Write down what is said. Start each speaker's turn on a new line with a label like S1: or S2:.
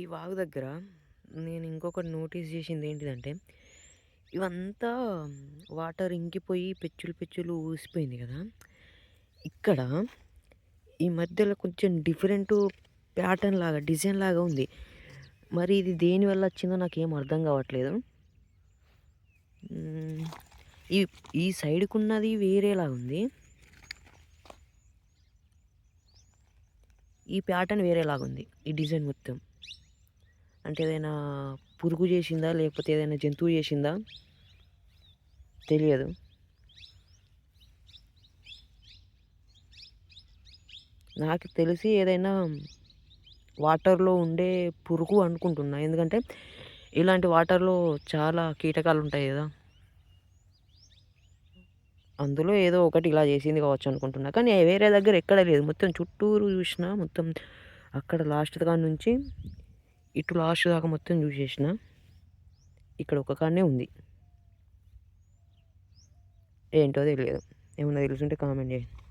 S1: ఈ వాగు దగ్గర నేను ఇంకొకటి నోటీస్ చేసింది ఏంటిదంటే ఇవంతా వాటర్ ఇంకిపోయి పెచ్చులు పెచ్చులు ఊసిపోయింది కదా. ఇక్కడ ఈ మధ్యలో కొంచెం డిఫరెంట్ ప్యాటర్న్ లాగా డిజైన్ లాగా ఉంది. మరి ఇది దేని వల్ల వచ్చిందో నాకు ఏం అర్థం కావట్లేదు. ఈ ఈ సైడ్కి ఉన్నది వేరేలా ఉంది. ఈ ప్యాటర్న్ వేరేలాగా ఉంది ఈ డిజైన్ మొత్తం. అంటే ఏదైనా పురుగు చేసిందా? లేకపోతే ఏదైనా జంతువు చేసిందా? తెలియదు. నాకు తెలిసి ఏదైనా వాటర్లో ఉండే పురుగు అనుకుంటున్నా. ఎందుకంటే ఇలాంటి వాటర్లో చాలా కీటకాలు ఉంటాయి కదా. అందులో ఏదో ఒకటి ఇలా చేసింది కావచ్చు అనుకుంటున్నా. కానీ వేరే దగ్గర ఎక్కడ లేదు. మొత్తం చుట్టూరు చూసినా మొత్తం అక్కడ లాస్ట్ దాకా నుంచి ఇటు లాస్ట్ దాకా మొత్తం చూసేసిన ఇక్కడ ఒక కాడనే ఉంది. ఏంటో తెలియదు. ఏమన్నా తెలుసుంటే కామెంట్ చేయండి.